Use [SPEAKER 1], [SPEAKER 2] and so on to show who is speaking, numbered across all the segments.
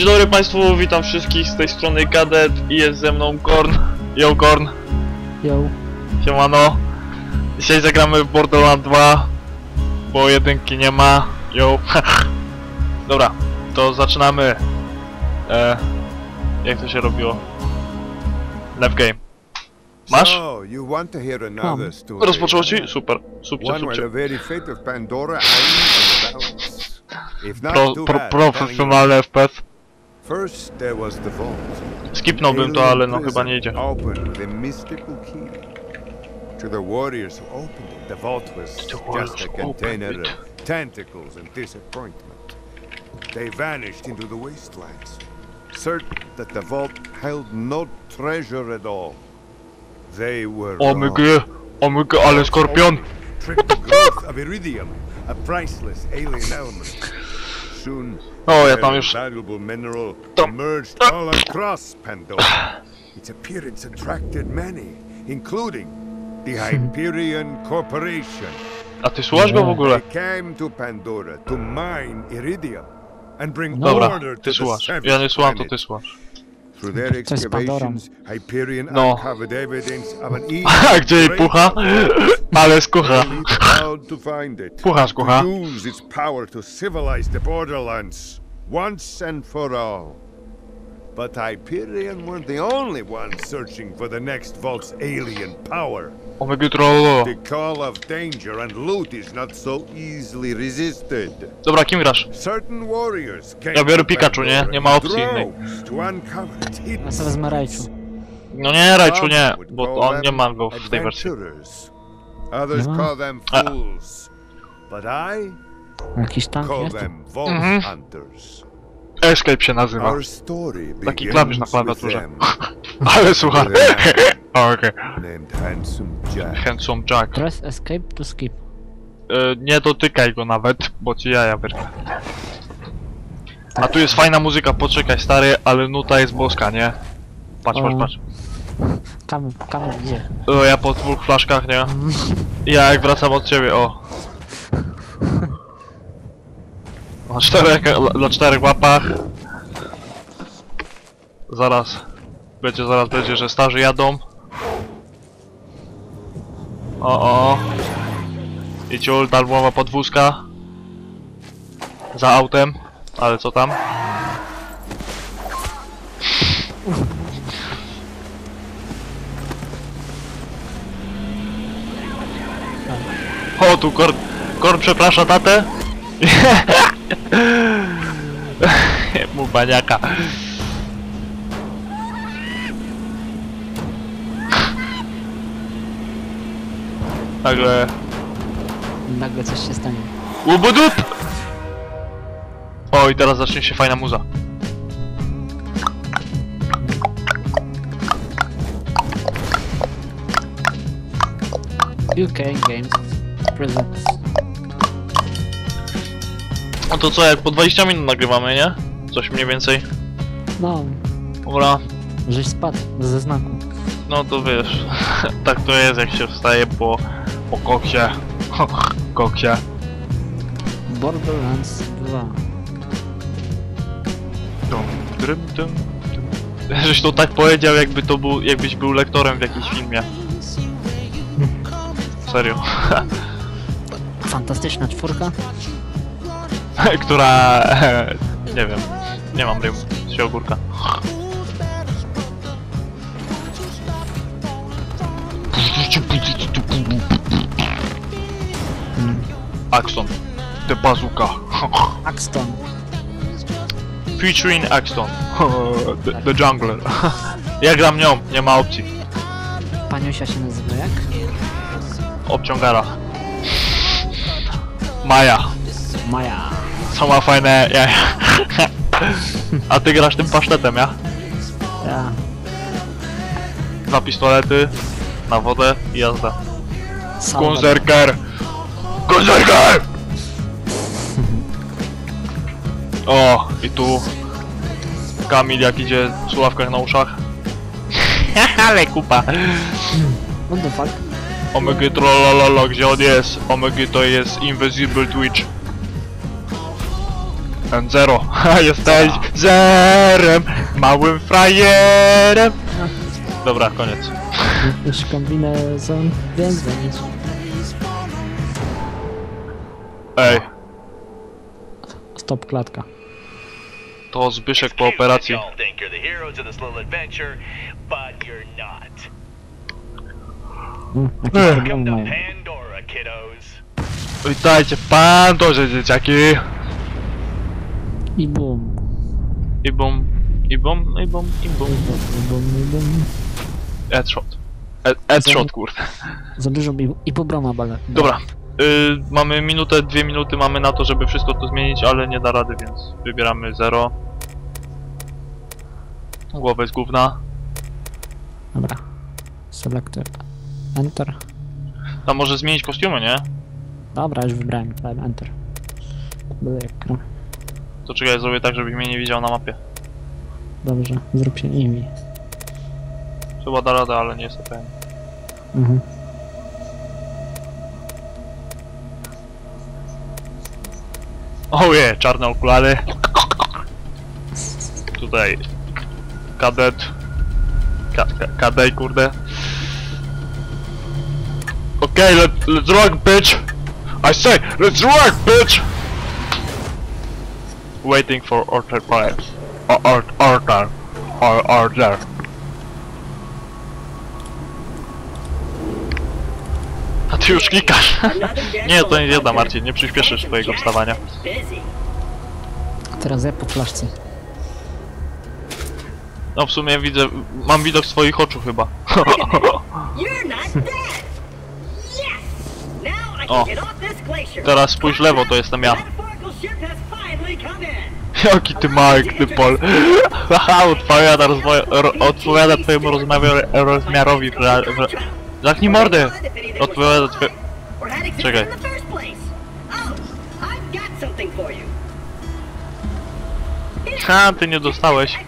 [SPEAKER 1] Dzień dobry Państwu, witam wszystkich z tej strony Kadet i jest ze mną Korn. Yo Korn,
[SPEAKER 2] Yo.
[SPEAKER 1] siemano. Dzisiaj zagramy w Borderlands 2, bo jedynki nie ma. Yo. Dobra, to zaczynamy. E, jak to się robiło? Left game. Masz?
[SPEAKER 3] So, you want to hear another
[SPEAKER 2] Mam.
[SPEAKER 3] story?
[SPEAKER 1] Rozpoczęło ci? Super, super, super. Pro, pro, profesjonalny FPS.
[SPEAKER 3] First there was the vault.
[SPEAKER 1] Skipnąłbym to, ale no chyba nie idzie.
[SPEAKER 3] A mystical key. To the warriors who opened it, the vault was just a container of tentacles and disappointment. They vanished into the wastelands, certain that the vault held no treasure at all. They were wrong.
[SPEAKER 1] Omygy, omygy, ale skorpion!
[SPEAKER 3] What the fuck? of iridium, a priceless alien element. Soon,
[SPEAKER 1] O, ja tam już...
[SPEAKER 3] valuable mineral emerged all across Pandora. Its appearance attracted many, including the hmm. Hyperion Corporation.
[SPEAKER 1] A ty słuchasz go w ogóle?
[SPEAKER 3] They came to Pandora to mine iridium and bring
[SPEAKER 1] Dobra,
[SPEAKER 3] order to
[SPEAKER 1] ty
[SPEAKER 3] the
[SPEAKER 1] słuchasz.
[SPEAKER 3] seventh
[SPEAKER 1] Ja nie słucham, to ty słuchasz.
[SPEAKER 3] Through their
[SPEAKER 2] To Pandora.
[SPEAKER 3] excavations, Hyperion
[SPEAKER 1] No.
[SPEAKER 3] uncovered evidence of an
[SPEAKER 1] A gdzie jej pucha? Ale skucha.
[SPEAKER 3] To find it.
[SPEAKER 1] Pucha skucha.
[SPEAKER 3] Use its power to civilize the borderlands once and for all. But Hyperion weren't the only ones searching for the next vault's alien power.
[SPEAKER 1] Oh Omygy trollo.
[SPEAKER 3] The call of danger and loot is not so easily resisted.
[SPEAKER 1] Dobra, kim grasz?
[SPEAKER 3] Certain warriors came
[SPEAKER 1] Ja biorę
[SPEAKER 3] to
[SPEAKER 1] Pikachu, nie?
[SPEAKER 3] Pandora
[SPEAKER 1] Nie ma
[SPEAKER 3] in
[SPEAKER 1] opcji innej.
[SPEAKER 3] droves To uncover its hidden
[SPEAKER 2] Ja sobie wezmę Raichu.
[SPEAKER 1] No nie, Rajczu, nie,
[SPEAKER 3] Some would
[SPEAKER 1] bo
[SPEAKER 3] call
[SPEAKER 1] on nie
[SPEAKER 3] them
[SPEAKER 1] ma go w tej wersji.
[SPEAKER 3] Others call them fools. But I
[SPEAKER 2] Jakiś tank jest?
[SPEAKER 1] Mhm. Escape się nazywa. Taki klawisz na klawiaturze. Ale słucha. O, Okej.
[SPEAKER 3] Handsome Jack.
[SPEAKER 2] Press escape to skip.
[SPEAKER 1] E, nie dotykaj go nawet, bo ci jaja wyrwę. A tu jest fajna muzyka, poczekaj stary, ale nuta jest boska, nie? Patrz, patrz, patrz.
[SPEAKER 2] Kam, kam gdzie?
[SPEAKER 1] O, ja po dwóch flaszkach, nie? Ja jak wracam od ciebie, o. Na czterech, na czterech łapach. Zaraz. Będzie, zaraz będzie, że starzy jadą. O, o. I ciul, darmowa podwózka. Za autem. Ale co tam? O, tu Korn, Korn przeprasza tatę. Mu baniaka. Nagle...
[SPEAKER 2] Nagle coś się stanie.
[SPEAKER 1] Łubudup! O, i teraz zacznie się fajna muza.
[SPEAKER 2] UK Games Presents.
[SPEAKER 1] To co, jak po 20 minut nagrywamy, nie? Coś mniej więcej.
[SPEAKER 2] No,
[SPEAKER 1] Dobra,
[SPEAKER 2] żeś spadł ze znaku.
[SPEAKER 1] no to wiesz, tak to jest jak się wstaje po, po koksie. koksie.
[SPEAKER 2] Borderlands 2.
[SPEAKER 1] Dum, drym, dum, dum. Żeś to tak powiedział, jakby to był, jakbyś był lektorem w jakimś filmie. Serio.
[SPEAKER 2] Fantastyczna czwórka.
[SPEAKER 1] Która... nie wiem. Nie mam rymu. Z ogórka. Axton. The bazooka.
[SPEAKER 2] Axton.
[SPEAKER 1] Featuring Axton. the, the jungler. ja gram nią, nie ma opcji.
[SPEAKER 2] Paniusia się nazywa jak?
[SPEAKER 1] Obciągara. Maja.
[SPEAKER 2] Maja.
[SPEAKER 1] Co ma fajne jaja. A ty grasz tym pasztetem, ja?
[SPEAKER 2] Ja.
[SPEAKER 1] Dwa pistolety, na wodę i jazda.
[SPEAKER 2] Salvador.
[SPEAKER 1] Kunzerker! Kunzerker! O, i tu Kamil jak idzie w słuchawkach na uszach. Ale kupa.
[SPEAKER 2] What the fuck?
[SPEAKER 1] Omega trollololo, gdzie on jest? Omega to jest Invisible Twitch. N0, a jesteś zerem, małym frajerem. Dobra, koniec.
[SPEAKER 2] Już kombinezon, więc.
[SPEAKER 1] Ej,
[SPEAKER 2] Stop klatka.
[SPEAKER 1] to Zbyszek po operacji.
[SPEAKER 4] Y'all think you're the heroes of this little adventure, but you're not.
[SPEAKER 2] Mm,
[SPEAKER 4] to
[SPEAKER 2] mają.
[SPEAKER 4] Pandora, kiddos.
[SPEAKER 1] Witajcie w Pandorze, dzieciaki.
[SPEAKER 2] I bum.
[SPEAKER 1] I bum, i bum, i bum, i bum.
[SPEAKER 2] i bum, i bum.
[SPEAKER 1] Headshot. Head- Headshot, kurde.
[SPEAKER 2] Za dużo i, i pobroma bale.
[SPEAKER 1] Dobra. Y, mamy minutę, dwie minuty mamy na to, żeby wszystko to zmienić, ale nie da rady, więc wybieramy 0. Głowa jest główna.
[SPEAKER 2] Dobra. Selector. Enter.
[SPEAKER 1] Tam może zmienić kostiumy, nie?
[SPEAKER 2] Dobra, już wybrałem. Enter. Ekran.
[SPEAKER 1] To czekaj, zrobię tak, żebyś mnie nie widział na mapie.
[SPEAKER 2] Dobrze, zrób się nimi.
[SPEAKER 1] Chyba da radę, ale nie jestem pewien.
[SPEAKER 2] Mhm.
[SPEAKER 1] Oje, czarne okulary. Tutaj kadet. Ka ka kadej, kurde. Okay, let, let's rock, bitch! I say, let's rock, bitch! Waiting for order fire. Or, or, order. Or, order. A ty już klikasz. nie, to nie zjada, Marcin, nie przyspieszysz twojego wstawania.
[SPEAKER 2] Teraz ja po flaszce.
[SPEAKER 1] No w sumie widzę, mam widok swoich oczu chyba. O. Teraz spójrz w lewo, to jestem ja. Jaki ty mały knypol. Haha, odpowiada, ro, odpowiada twojemu rozmiarowi, rozmiarowi. Ra, ra, zamknij mordę! Odpowiada twoje... Czekaj. Ha, ty nie dostałeś.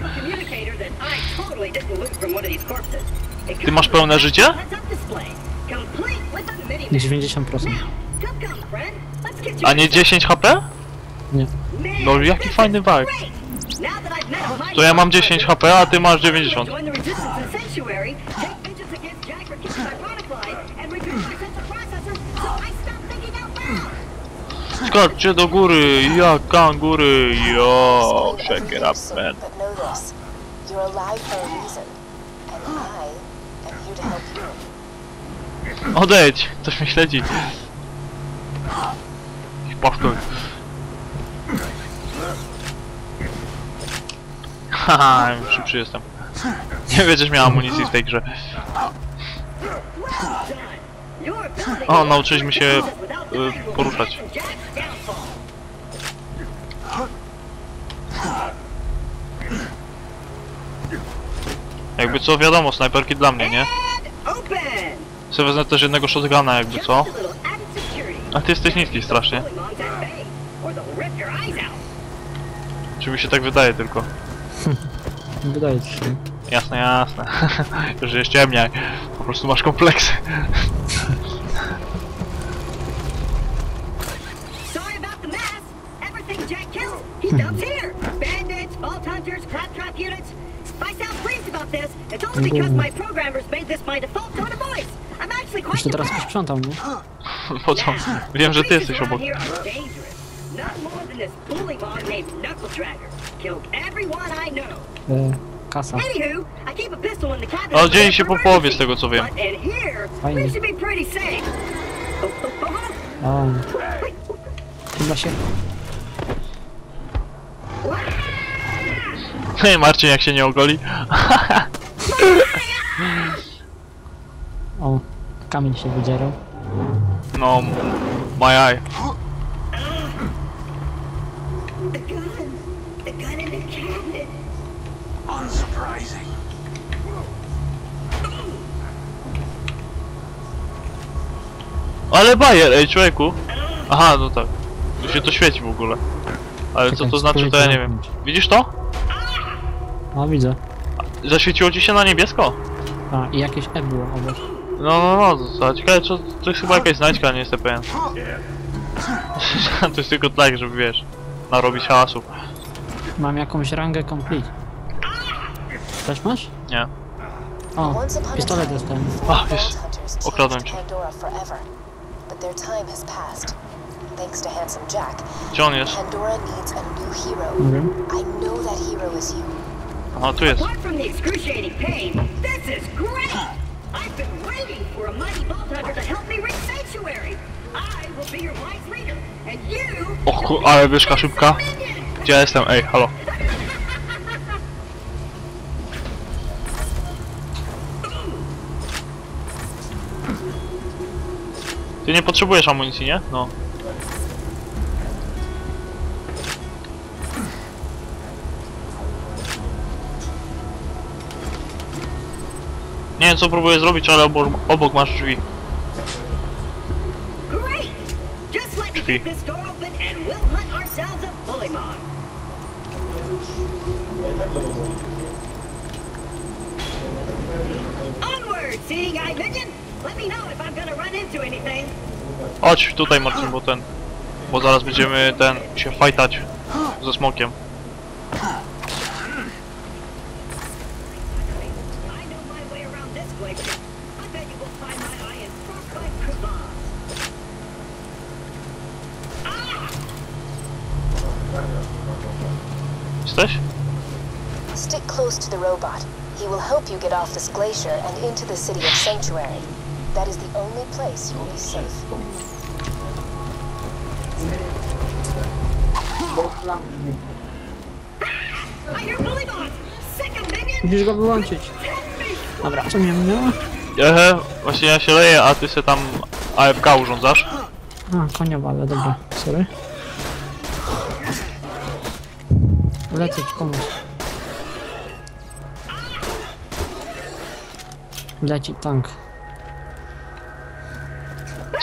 [SPEAKER 1] Ty masz pełne życie?
[SPEAKER 5] Heads-up display, complete with a mini
[SPEAKER 2] 90%.
[SPEAKER 5] Now, come, come, friend. Let's get you
[SPEAKER 1] A nie 10 HP?
[SPEAKER 2] Nie.
[SPEAKER 1] No jaki fajny vibe.
[SPEAKER 5] To ja mam 10 HP,
[SPEAKER 1] a ty masz 90. Skoczcie do góry, jak kangury, yo, shake it up, man.
[SPEAKER 6] But know this. You're alive for a reason. And I am here to help you.
[SPEAKER 1] Odejdź, coś mnie śledzi. I powtór. Haha, szybszy jestem. Nie będziesz miał amunicji w tej grze.
[SPEAKER 5] O, nauczyliśmy się
[SPEAKER 1] y, poruszać. Jakby co, wiadomo, snajperki dla mnie, nie? Chcę wezmę też jednego shotguna, jakby co. A ty jesteś niski strasznie. Czy mi się tak wydaje tylko?
[SPEAKER 2] Wydaje ci się.
[SPEAKER 1] Jasne, jasne. Już jest ciemniaj. Po prostu masz kompleksy.
[SPEAKER 2] Jeszcze teraz posprzątał, nie?
[SPEAKER 1] Po co? Wiem, że ty jesteś obok.
[SPEAKER 5] None more than this bully mog named Knuckle Dragger. Killed everyone I know.
[SPEAKER 2] E, kasa.
[SPEAKER 5] Anywho, I keep a pistol in the cabinet.
[SPEAKER 1] O,
[SPEAKER 5] for
[SPEAKER 1] dzieli się po połowie z tego, co wiem.
[SPEAKER 5] But in here,
[SPEAKER 2] Fajnie.
[SPEAKER 5] should be pretty safe. Oh, oh, oh, oh.
[SPEAKER 2] O,
[SPEAKER 5] Wait,
[SPEAKER 2] chyba się...
[SPEAKER 1] Hej, Marcin, jak się nie ogoli.
[SPEAKER 2] O, kamień się wydzierał.
[SPEAKER 1] No, my eye. Ale bajer, ej, człowieku. Aha, no tak. Tu się to świeci w ogóle. Ale co
[SPEAKER 2] Czekaj,
[SPEAKER 1] to znaczy, to ja nie
[SPEAKER 2] to
[SPEAKER 1] wiem. Widzisz to?
[SPEAKER 2] O, widzę.
[SPEAKER 1] Zaświeciło ci się na niebiesko?
[SPEAKER 2] A, i jakieś E było obok.
[SPEAKER 1] No, no, no, to, to ciekawe, co, to jest chyba jakaś znajdźka, nie jestem pewien. to jest tylko tak, żeby wiesz. narobić hałasu.
[SPEAKER 2] Mam jakąś rangę complete. Też masz?
[SPEAKER 1] Nie.
[SPEAKER 2] O, pistolet dostałem.
[SPEAKER 1] jest.
[SPEAKER 6] Hunters
[SPEAKER 1] Okradłem cię.
[SPEAKER 6] Pandora forever. But their time has passed. Thanks to Handsome Jack,
[SPEAKER 1] Gdzie on jest?
[SPEAKER 6] Pandora needs a new hero.
[SPEAKER 2] Nie wiem.
[SPEAKER 6] I know that hero is you.
[SPEAKER 1] Aha, tu jest.
[SPEAKER 5] Apart from the excruciating pain, this is great! I've been waiting for a mighty Vault Hunter to help me reach Sanctuary. I will be your wise leader, and you...
[SPEAKER 1] O ku... ale wyszka szybka. Gdzie ja jestem? Ej, halo. Ty nie potrzebujesz amunicji, nie? No. Nie wiem co próbuję zrobić, ale obok, obok masz drzwi. Drzwi.
[SPEAKER 5] Onward, seeing! Let me know if I'm gonna run into anything.
[SPEAKER 1] Chodź tutaj Marcin, bo ten... Bo zaraz będziemy ten... się fajtać ze smokiem.
[SPEAKER 5] I know my way around this glacier. I bet you will find my eye in frostbite crevasse.
[SPEAKER 1] Jesteś?
[SPEAKER 6] Stick close to the robot. He will help you get off this glacier and into the city of Sanctuary. That is the only place you'll be safe.
[SPEAKER 2] Musisz go wyłączyć. Dobra, co mnie minęło?
[SPEAKER 1] Ehe, właśnie ja się leję, a ty se tam AFK urządzasz.
[SPEAKER 2] A, koniowa, ale dobra, sorry. Lecę ci pomóc. Leci tank.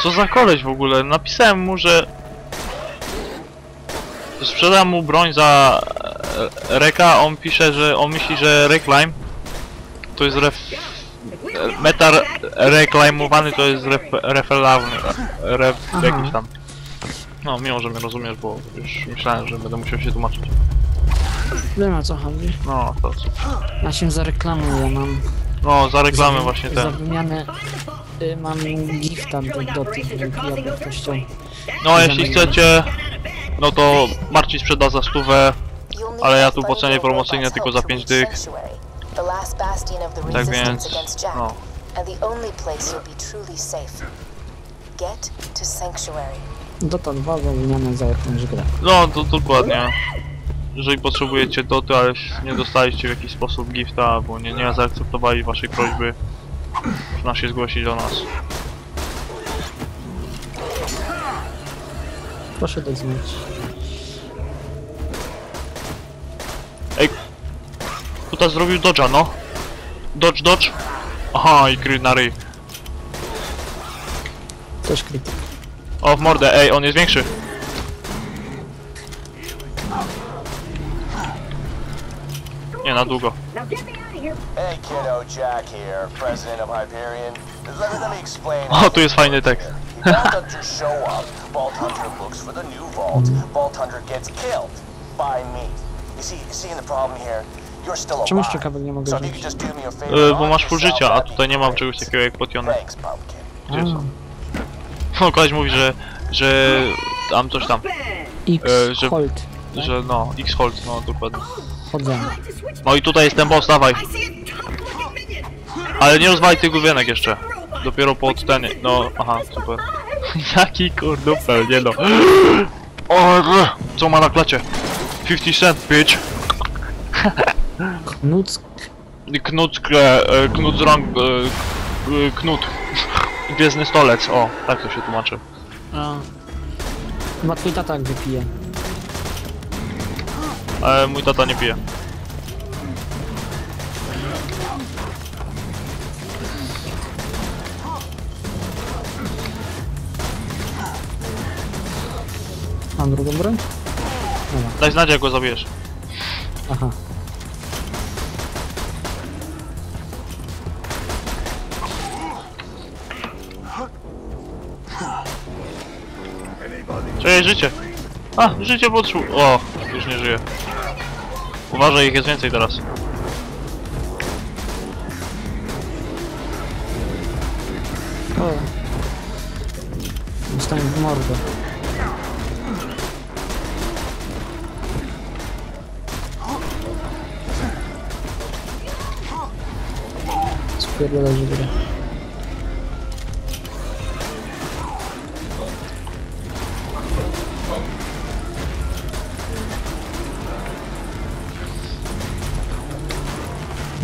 [SPEAKER 1] Co za koleś w ogóle? Napisałem mu, że... Sprzedam mu broń za e, reka, on pisze, że on myśli, że reclaim to jest ref... Metal reclaimowany to jest ref... refelowny, ref... Jakiś tam. No, mimo, że mnie rozumiesz, bo już myślałem, że będę musiał się tłumaczyć.
[SPEAKER 2] Wiem o co chodzi.
[SPEAKER 1] No, to super.
[SPEAKER 2] Ja się zareklamuję, mam...
[SPEAKER 1] No, za reklamę właśnie
[SPEAKER 2] Za
[SPEAKER 1] ten.
[SPEAKER 2] wymianę... Y, mam gifta do, do tych, ktoś chciał.
[SPEAKER 1] No, jeśli chcecie, no to Marcin sprzeda za stówę, Ale ja tu po cenie promocyjnej tylko za
[SPEAKER 6] to
[SPEAKER 1] 5
[SPEAKER 6] reach
[SPEAKER 1] dych. Tak więc, no.
[SPEAKER 2] 2 za wymianę za jakąś grę.
[SPEAKER 1] No, to dokładnie. Jeżeli potrzebujecie doty, ale nie dostaliście w jakiś sposób gifta, bo nie, nie zaakceptowali waszej prośby, można się zgłosić do nas.
[SPEAKER 2] Proszę dodzwonić.
[SPEAKER 1] Tutaj zrobił dodge'a, no. Dodge, dodge. Aha, i gry na ryj.
[SPEAKER 2] Też krytyk.
[SPEAKER 1] O, w mordę, ej, on jest większy. Nie, na długo.
[SPEAKER 7] Hey kiddo, Jack here, president of Hyperion. Let me, let me explain.
[SPEAKER 1] O, tu jest fajny tekst.
[SPEAKER 7] Vault Hunters show up. Vault Hunter looks for the new vault. Vault Hunter gets killed by me. You see, you see the problem here? You're still
[SPEAKER 2] Czemu
[SPEAKER 7] alive.
[SPEAKER 2] szczekawek nie mogę wziąć?
[SPEAKER 7] a
[SPEAKER 1] E, bo masz full życia, a tutaj nie mam czegoś takiego jak potiony. Gdzie są? No, koleś mówi, że... że... tam coś tam.
[SPEAKER 5] Ben!
[SPEAKER 2] X,
[SPEAKER 1] E, że-. Że no, X-Hold, no dokładnie.
[SPEAKER 2] Chodzenie.
[SPEAKER 1] No i tutaj jest ten boss, dawaj. Ale nie rozwalaj tych główienek jeszcze. Dopiero pod ten, no, aha, super. Jaki kurdupel, nie no. Co ma na klacie? 50 cent, bitch. Knut, e, e, knut z rąk, e, e, knut. Gwiezdny stolec, o, tak to się tłumaczy.
[SPEAKER 2] A. Chyba twój tata jak wypije.
[SPEAKER 1] Ale mój tata nie pije.
[SPEAKER 2] Mam drugą broń?
[SPEAKER 1] Daj znać jak go zabijesz.
[SPEAKER 2] Aha.
[SPEAKER 1] Czyje życie? A, życie potrzu... O, już nie żyje. Uważaj, ich jest więcej teraz.
[SPEAKER 2] O. Dostałem w mordę. Spierdolę żywia.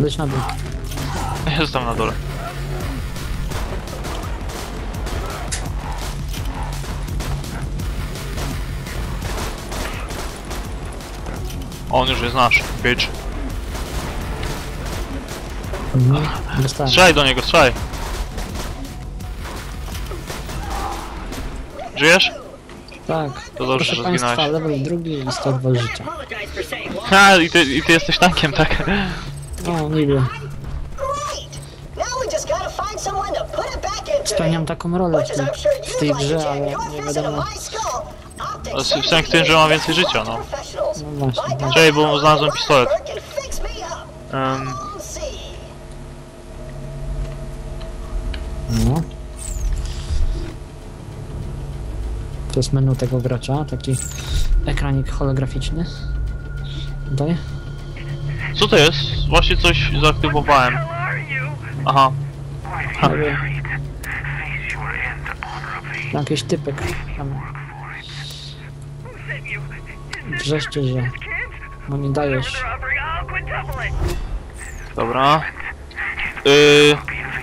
[SPEAKER 2] Leć na dół.
[SPEAKER 1] Jestem na dole. On już jest nasz, bitch.
[SPEAKER 2] Mhm. Dostałem.
[SPEAKER 1] Strzelaj do niego, strzelaj. Żyjesz?
[SPEAKER 2] Tak.
[SPEAKER 1] To dobrze,
[SPEAKER 2] Proszę
[SPEAKER 1] że
[SPEAKER 2] Państwa,
[SPEAKER 1] zginąłeś.
[SPEAKER 2] level drugi i 102 życia.
[SPEAKER 1] Ha, i ty, i ty jesteś tankiem, tak?
[SPEAKER 2] O, niby. Spełniam taką rolę w
[SPEAKER 8] sure
[SPEAKER 2] w tej grze, ale nie wiadomo.
[SPEAKER 8] certainly
[SPEAKER 1] sens w tym, że ma więcej życia, no.
[SPEAKER 2] No właśnie.
[SPEAKER 1] Czekaj, bo znalazłem pistolet. Um.
[SPEAKER 2] No. To jest menu tego gracza, taki ekranik holograficzny. Tutaj.
[SPEAKER 1] Co to jest? Właśnie coś zaaktywowałem. Aha. Ha.
[SPEAKER 2] Nie wiem. Jakiś typek tam wrzeszczy, że no nie dajesz.
[SPEAKER 1] Dobra. Yy,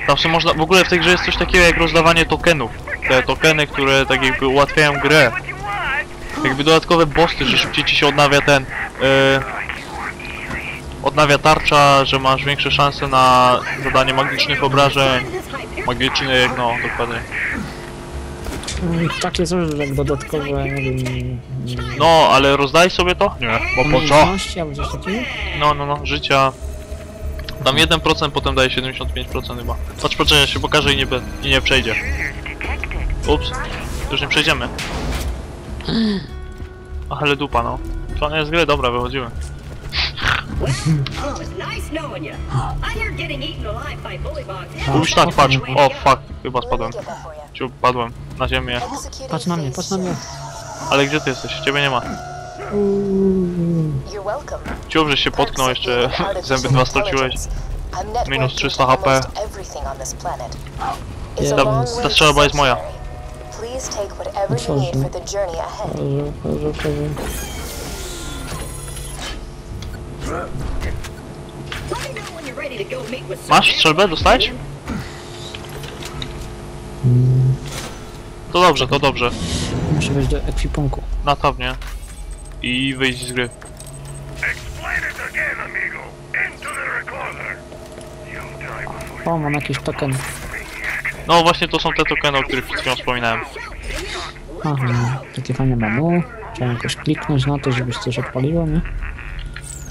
[SPEAKER 1] tam są można, w ogóle w tej grze jest coś takiego jak rozdawanie tokenów. Te tokeny, które tak jakby ułatwiają grę. Jakby dodatkowe bossy, że szybciej ci się odnawia ten... Yy, odnawia tarcza, że masz większe szanse na zadanie magicznych obrażeń. Magicznych, no dokładnie.
[SPEAKER 2] Mm, Takie że jak dodatkowe, nie wiem...
[SPEAKER 1] No, ale rozdaj sobie to? Nie, bo po co? No, no, no, życia. Tam 1%, potem daje 75% chyba. Patrz, poczekaj, się pokażę i nie, i nie przejdzie. Ups, już nie przejdziemy. Ach, ale dupa, no. Koniec gry, dobra, wychodzimy.
[SPEAKER 5] Oh,
[SPEAKER 1] tak, patrz. O, fuck, chyba spadłem. Ciu, padłem. Na ziemię.
[SPEAKER 2] Patrz na mnie, patrz na mnie.
[SPEAKER 1] Ale gdzie ty jesteś? Ciebie nie ma. Ciu, żeś się potknął jeszcze, zęby dwa straciłeś. Minus 300 HP.
[SPEAKER 2] Ta-
[SPEAKER 1] ta strzelba jest moja.
[SPEAKER 6] Please take whatever
[SPEAKER 5] with
[SPEAKER 1] Masz strzelbę? Dostałeś? To dobrze, to dobrze.
[SPEAKER 2] Muszę wejść do ekwipunku.
[SPEAKER 1] Na tawnie. I wyjść z gry.
[SPEAKER 2] O, mam jakiś token.
[SPEAKER 1] No właśnie to są te tokeny, o których przed chwilą wspominałem.
[SPEAKER 2] Aha, takie fajne menu. Trzeba jakoś kliknąć na to, żebyś coś odpaliło, nie?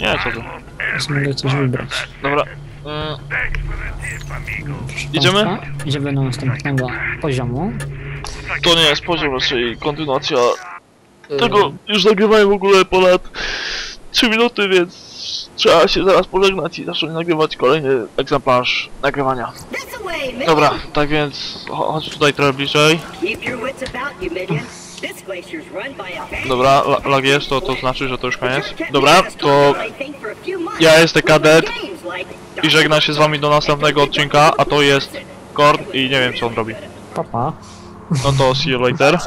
[SPEAKER 1] Nie, co ty.
[SPEAKER 2] Więc mogę coś wybrać.
[SPEAKER 1] Dobra.
[SPEAKER 2] Proszę
[SPEAKER 1] Idziemy?
[SPEAKER 2] państwa, Idziemy do następnego poziomu.
[SPEAKER 1] to nie jest poziom, raczej kontynuacja tego. Już nagrywałem w ogóle ponad 3 minuty, więc trzeba się zaraz pożegnać i zacząć nagrywać kolejny egzemplarz nagrywania.
[SPEAKER 5] This away, Midian.
[SPEAKER 1] Dobra, tak więc cho- chodź tutaj trochę bliżej.
[SPEAKER 5] Keep your wits about you, Midian.
[SPEAKER 1] Dobra, la- lag jest, to, to znaczy, że to już koniec. Dobra, to ja jestem kadet i żegnam się z wami do następnego odcinka, a to jest Korn i nie wiem co on robi.
[SPEAKER 2] Papa.
[SPEAKER 1] No to see you later.